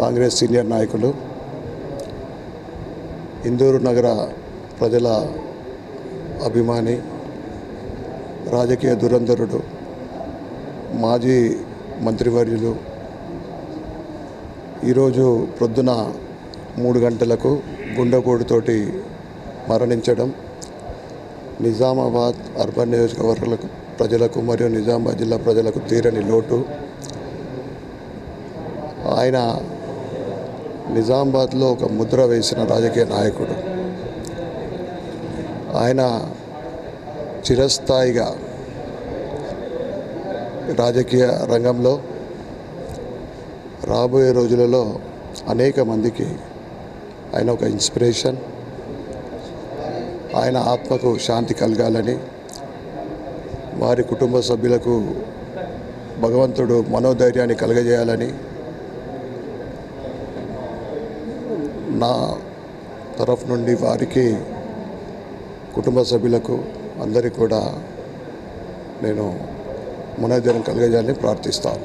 Congress senior నాయకులు ఇందూరు నగర ప్రజల అభిమాని రాజకీయ దురంధరుడు మాజీ మంత్రివర్యులు ఈరోజు ప్రొద్దున మూడు గంటలకు గుండెపోటుతోటి మరణించడం నిజామాబాద్ అర్బన్ నియోజకవర్గాలకు ప్రజలకు మరియు నిజామాబాద్ జిల్లా ప్రజలకు తీరని లోటు. ఆయన నిజామాబాద్లో ఒక ముద్ర వేసిన రాజకీయ నాయకుడు. ఆయన చిరస్థాయిగా రాజకీయ రంగంలో రాబోయే రోజులలో అనేక మందికి ఆయన ఒక ఇన్స్పిరేషన్. ఆయన ఆత్మకు శాంతి కలగాలని వారి కుటుంబ సభ్యులకు భగవంతుడు మనోధైర్యాన్ని కలగజేయాలని నా తరఫు నుండి వారికి కుటుంబ సభ్యులకు అందరికీ కూడా నేను మనోధైర్యం కలిగజేయాలని ప్రార్థిస్తాను.